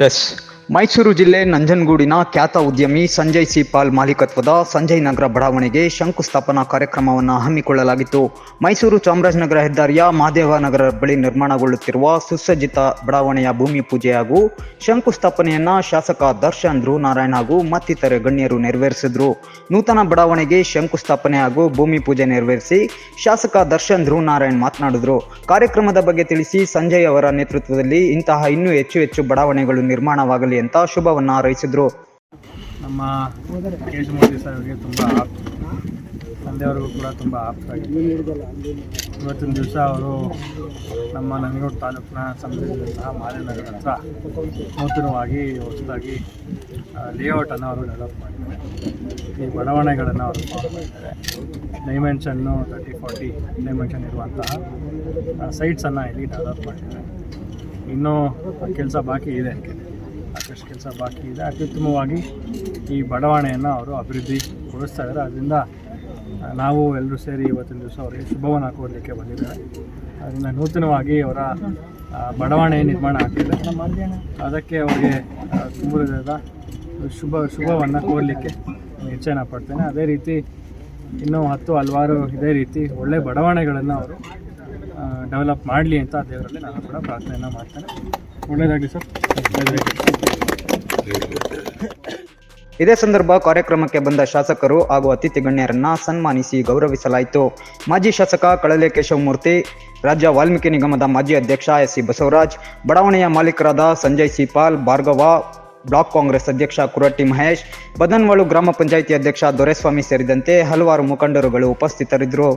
S Mysuru ಜಿಲ್ಲೆ ನಂಜನಗೂಡಿನ ಖ್ಯಾತ ಉದ್ಯಮಿ ಸಂಜಯ್ ಸಿ ಪಾಲ್ ಮಾಲೀಕತ್ವದ ಸಂಜಯ್ ನಗರ ಬಡಾವಣೆಗೆ ಶಂಕುಸ್ಥಾಪನಾ ಕಾರ್ಯಕ್ರಮವನ್ನು ಹಮ್ಮಿಕೊಳ್ಳಲಾಗಿತ್ತು. ಮೈಸೂರು ಚಾಮರಾಜನಗರ ಹೆದ್ದಾರಿಯ ಮಹಾದೇವ ನಗರ ಬಳಿ ನಿರ್ಮಾಣಗೊಳ್ಳುತ್ತಿರುವ ಸುಸಜ್ಜಿತ ಬಡಾವಣೆಯ ಭೂಮಿ ಪೂಜೆ ಹಾಗೂ ಶಂಕುಸ್ಥಾಪನೆಯನ್ನು ಶಾಸಕ ದರ್ಶನ್ ಧ್ರುವ ನಾರಾಯಣ್ ಹಾಗೂ ಮತ್ತಿತರೆ ಗಣ್ಯರು ನೆರವೇರಿಸಿದ್ರು. ನೂತನ ಬಡಾವಣೆಗೆ ಶಂಕುಸ್ಥಾಪನೆ ಹಾಗೂ ಭೂಮಿ ಪೂಜೆ ನೆರವೇರಿಸಿ ಶಾಸಕ ದರ್ಶನ್ ಧ್ರುವ ನಾರಾಯಣ್ ಮಾತನಾಡಿದರು. ಕಾರ್ಯಕ್ರಮದ ಬಗ್ಗೆ ತಿಳಿಸಿ ಸಂಜಯ್ ಅವರ ನೇತೃತ್ವದಲ್ಲಿ ಇಂತಹ ಇನ್ನೂ ಹೆಚ್ಚು ಹೆಚ್ಚು ಬಡಾವಣೆಗಳು ನಿರ್ಮಾಣವಾಗಲಿ ಅಂತ ಶುಭವನ್ನು ಹಾರೈಸಿದ್ರು. ನಮ್ಮ ಕೇಶಮೂರ್ತಿ ಅವರಿಗೆ ತುಂಬ ಆಪ್ತ ತಂದೆಯವ್ರಿಗೂ ಕೂಡ ತುಂಬ ಆಪ್ತಾಗಿದೆ ಇವತ್ತಿನ ದಿವಸ ಅವರು ನಮ್ಮ ನಂಗೂರು ತಾಲೂಕಿನ ಸಂಬಂಧಿಸಿದಂತಹ ಮಾಲಿನಗರ ಹತ್ರ ನೂತನವಾಗಿ ಹೊಸದಾಗಿ ಲೇಔಟನ್ನು ಅವರು ಡೆವಲಪ್ ಮಾಡಿದ್ದಾರೆ. ಈ ಬಡಾವಣೆಗಳನ್ನು ಅವರು ಮಾಡಿದ್ದಾರೆ. ಡೈಮೆನ್ಷನ್ನು ತರ್ಟಿ ಫಾರ್ಟಿ ಡೈಮೆನ್ಷನ್ ಇರುವಂತಹ ಸೈಟ್ಸನ್ನು ಇಲ್ಲಿ ಡೆವಲಪ್ ಮಾಡಿದ್ದಾರೆ. ಇನ್ನೂ ಕೆಲಸ ಬಾಕಿ ಇದೆ. ಸಾಕಷ್ಟು ಕೆಲಸ ಬಾಕಿ ಇದೆ. ಅತ್ಯುತ್ತಮವಾಗಿ ಈ ಬಡಾವಣೆಯನ್ನು ಅವರು ಅಭಿವೃದ್ಧಿ ಗೊಳಿಸ್ತಾ ಇದ್ದಾರೆ. ಅದರಿಂದ ನಾವು ಎಲ್ಲರೂ ಸೇರಿ ಇವತ್ತಿನ ದಿವಸ ಅವರಿಗೆ ಶುಭವನ್ನು ಹಾಕೋದಕ್ಕೆ ಬಂದಿದ್ದಾರೆ ಅದರಿಂದ ನೂತನವಾಗಿ ಅವರ ಬಡಾವಣೆ ನಿರ್ಮಾಣ ಆಗ್ತಿದೆ. ಅದಕ್ಕೆ ಅವರಿಗೆ ತುಂಬ ಶುಭ, ಶುಭವನ್ನು ಕೋರಲಿಕ್ಕೆ ಇಚ್ಛೆನ ಪಡ್ತೇನೆ. ಅದೇ ರೀತಿ ಇನ್ನೂ ಹತ್ತು ಹಲವಾರು ಇದೇ ರೀತಿ ಒಳ್ಳೆ ಬಡಾವಣೆಗಳನ್ನು ಅವರು ಡೆವಲಪ್ ಮಾಡಲಿ ಅಂತ ದೇವರಲ್ಲಿ ನಾನು ಕೂಡ ಪ್ರಾರ್ಥನೆಯನ್ನು ಮಾಡ್ತೇನೆ. ಒಳ್ಳೆಯದಾಗಲಿ ಸರ್. ಇದೇ ಸಂದರ್ಭ ಕಾರ್ಯಕ್ರಮಕ್ಕೆ ಬಂದ ಶಾಸಕರು ಹಾಗೂ ಅತಿಥಿ ಗಣ್ಯರನ್ನ ಸನ್ಮಾನಿಸಿ ಗೌರವಿಸಲಾಯಿತು. ಮಾಜಿ ಶಾಸಕ ಕಳಲೆ ಕೇಶವಮೂರ್ತಿ, ರಾಜ್ಯ ವಾಲ್ಮೀಕಿ ನಿಗಮದ ಮಾಜಿ ಅಧ್ಯಕ್ಷ ಎಸ್ ಸಿ ಬಸವರಾಜ್, ಬಡಾವಣೆಯ ಮಾಲೀಕರಾದ ಸಂಜಯ್ ಸಿಪಾಲ್, ಭಾರ್ಗವ, ಬ್ಲಾಕ್ ಕಾಂಗ್ರೆಸ್ ಅಧ್ಯಕ್ಷ ಕುರಟ್ಟಿ ಮಹೇಶ್, ಬದನ್ವಾಳು ಗ್ರಾಮ ಪಂಚಾಯಿತಿ ಅಧ್ಯಕ್ಷ ದೊರೆಸ್ವಾಮಿ ಸೇರಿದಂತೆ ಹಲವಾರು ಮುಖಂಡರುಗಳು ಉಪಸ್ಥಿತರಿದ್ದರು.